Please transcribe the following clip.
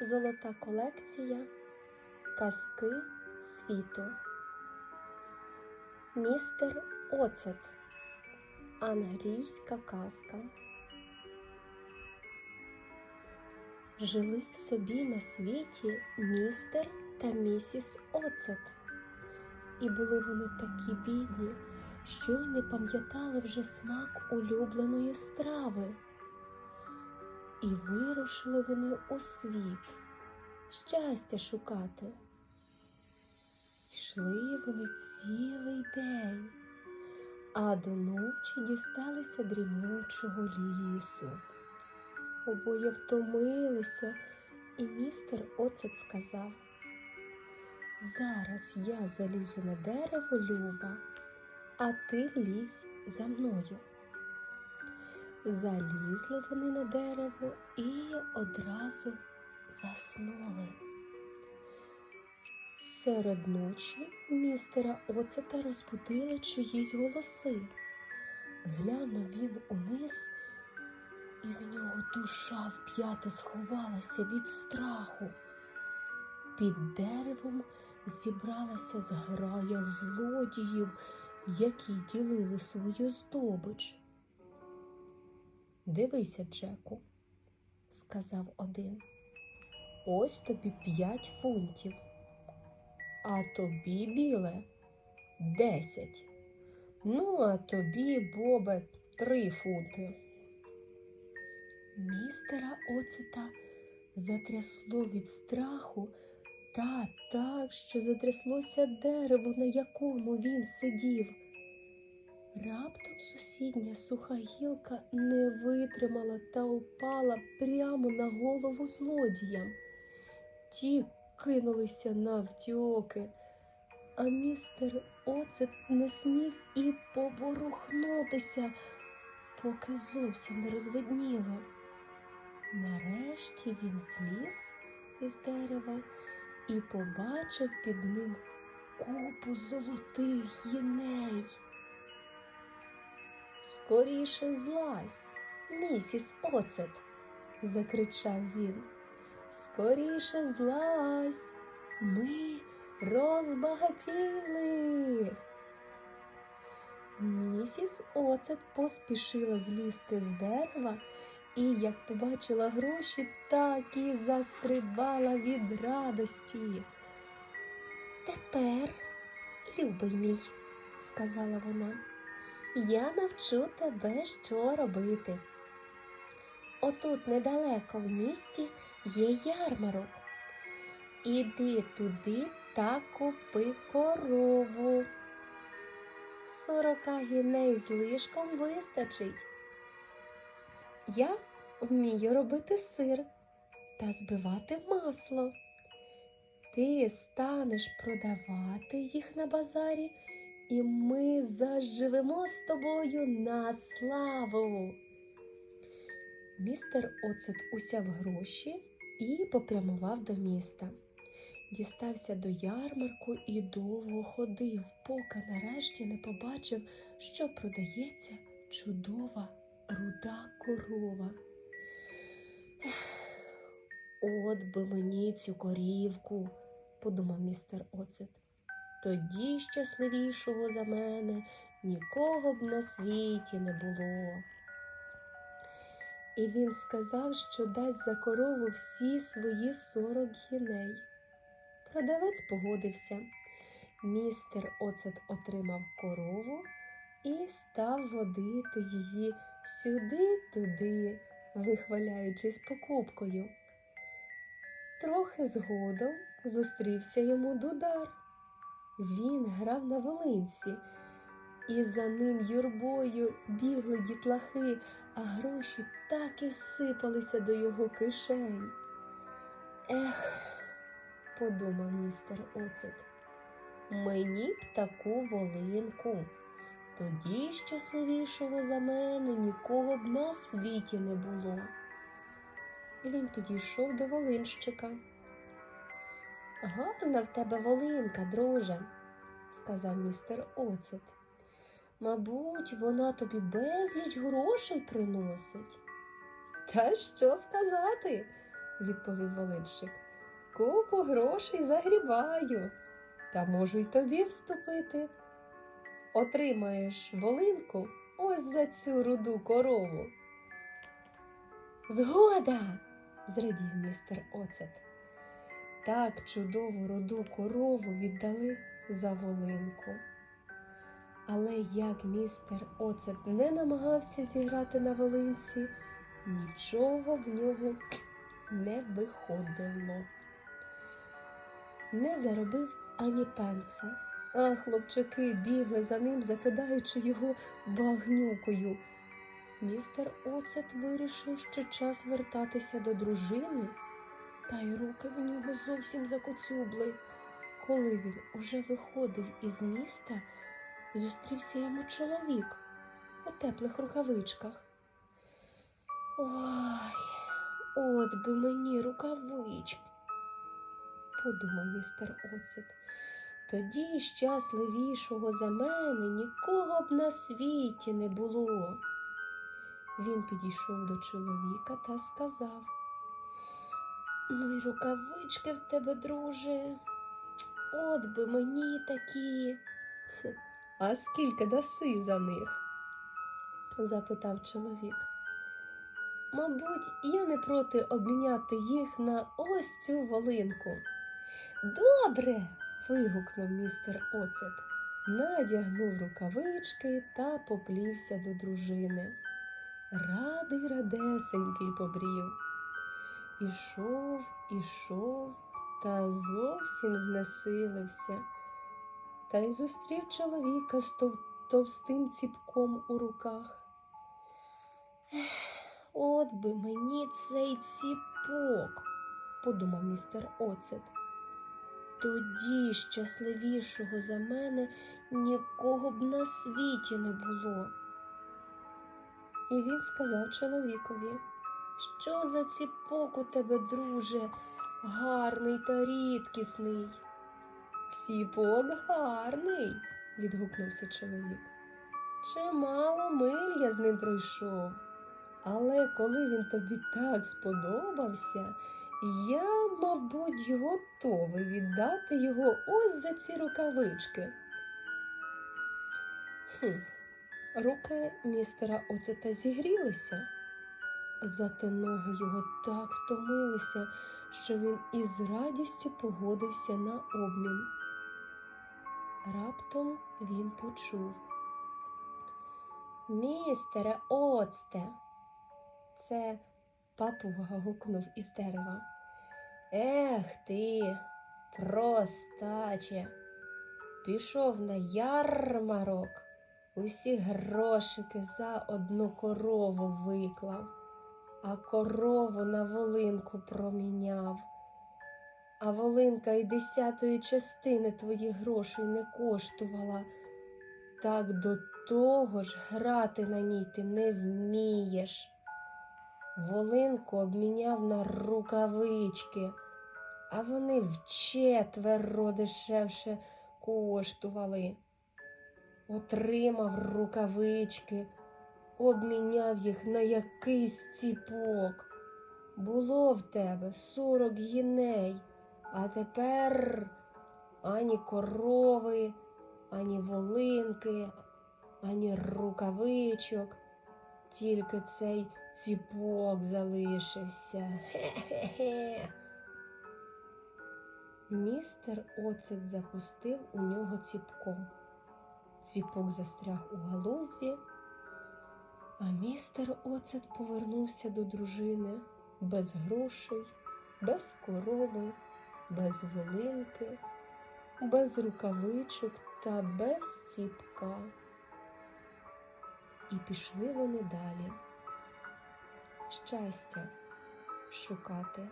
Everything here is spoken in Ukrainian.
Золота колекція Казки світу. Містер Оцет. Англійська казка. Жили собі на світі містер та місіс Оцет. І були вони такі бідні, що й не пам'ятали вже смак улюбленої страви. І вирушили вони у світ щастя шукати. Йшли вони цілий день, а до ночі дісталися дрімучого лісу. Обоє втомилися, і містер Оцет сказав Зараз я залізу на дерево, Люба, а ти лізь за мною. Залізли вони на дерево і одразу заснули. Серед ночі містера Оцета розбудили чиїсь голоси. Глянув він униз, і в нього душа вп'ята сховалася від страху. Під деревом зібралася зграя злодіїв, які ділили свою здобич. Дивися, Джеку, сказав один. Ось тобі п'ять фунтів, а тобі, біле, десять. Ну, а тобі, Бобе, три фунти. Містера Оцета затрясло від страху та так, що затряслося дерево, на якому він сидів. Раптом сусідня суха гілка не витримала та упала прямо на голову злодіям. Ті кинулися навтьоки, а містер Оцет не сміг і поворухнутися, поки зовсім не розвидніло. Нарешті він зліз із дерева і побачив під ним купу золотих гіней. Скоріше злазь, місіс Оцет, закричав він. Скоріше злазь, ми розбагатіли. Місіс Оцет поспішила злізти з дерева і, як побачила гроші, так і застрибала від радості. Тепер, любий мій, сказала вона, я навчу тебе, що робити. Отут недалеко в місті є ярмарок. Іди туди та купи корову. Сорока гіней з лишком вистачить. Я вмію робити сир та збивати масло. Ти станеш продавати їх на базарі, і ми заживемо з тобою на славу. Містер Оцет усяв гроші і попрямував до міста. Дістався до ярмарку і довго ходив, поки нарешті не побачив, що продається чудова руда корова. От би мені цю корівку, подумав містер Оцет. Тоді щасливішого за мене нікого б на світі не було. І він сказав, що дасть за корову всі свої сорок гіней. Продавець погодився. Містер Оцет отримав корову і став водити її сюди-туди, вихваляючись покупкою. Трохи згодом зустрівся йому дудар. Він грав на волинці, і за ним юрбою бігли дітлахи, а гроші так і сипалися до його кишень. Ех, подумав містер Оцет, мені б таку волинку. Тоді щасливішого за мене нікого б на світі не було. Він підійшов до волинщика. Гарна в тебе волинка, друже, сказав містер Оцет. Мабуть, вона тобі безліч грошей приносить. Та що сказати? відповів волинщик. Купу грошей загрібаю, та можу й тобі вступити. Отримаєш волинку ось за цю руду корову. Згода, зрадів містер Оцет. Так чудову руду корову віддали за волинку. Але як містер Оцет не намагався зіграти на волинці, нічого в нього не виходило. Не заробив ані пенса, а хлопчаки бігли за ним, закидаючи його багнюкою. Містер Оцет вирішив, що час вертатися до дружини, та й руки в нього зовсім закоцюбли. Коли він уже виходив із міста, зустрівся йому чоловік у теплих рукавичках. Ой, от би мені рукавички, подумав містер Оцет. Тоді щасливішого за мене нікого б на світі не було. Він підійшов до чоловіка та сказав Ну й рукавички в тебе, друже. От би мені такі. А скільки даси за них? запитав чоловік. Мабуть, я не проти обміняти їх на ось цю волинку. Добре. вигукнув містер Оцет, надягнув рукавички та поплівся до дружини. Радий радесенький побрів. Ішов, ішов та зовсім знесилився. Та й зустрів чоловіка з тов- товстим ціпком у руках. «Ех, От би мені цей ціпок, подумав містер Оцет. Тоді щасливішого за мене нікого б на світі не було. І він сказав чоловікові, що за ціпок у тебе, друже, гарний та рідкісний. Ціпок гарний, відгукнувся чоловік. Чимало миль я з ним пройшов. Але коли він тобі так сподобався, я, мабуть, готовий віддати його ось за ці рукавички. Хм, руки містера Оцета зігрілися, зате ноги його так втомилися, що він із радістю погодився на обмін. Раптом він почув. Містере Оцте, це папуга гукнув із дерева. Ех ти, простаче, пішов на ярмарок, усі грошики за одну корову виклав, а корову на волинку проміняв. А волинка й десятої частини твоїх грошей не коштувала. Так до того ж грати на ній ти не вмієш. Волинку обміняв на рукавички, а вони вчетверо дешевше коштували. Отримав рукавички, обміняв їх на якийсь ціпок. Було в тебе сорок гіней, а тепер ані корови, ані волинки, ані рукавичок, тільки цей ціпок залишився. Хе-хе-хе. Містер Оцет запустив у нього ціпком. Ціпок застряг у галузі, а містер Оцет повернувся до дружини без грошей, без корови, без волинки, без рукавичок та без ціпка. І пішли вони далі. Щастя шукати.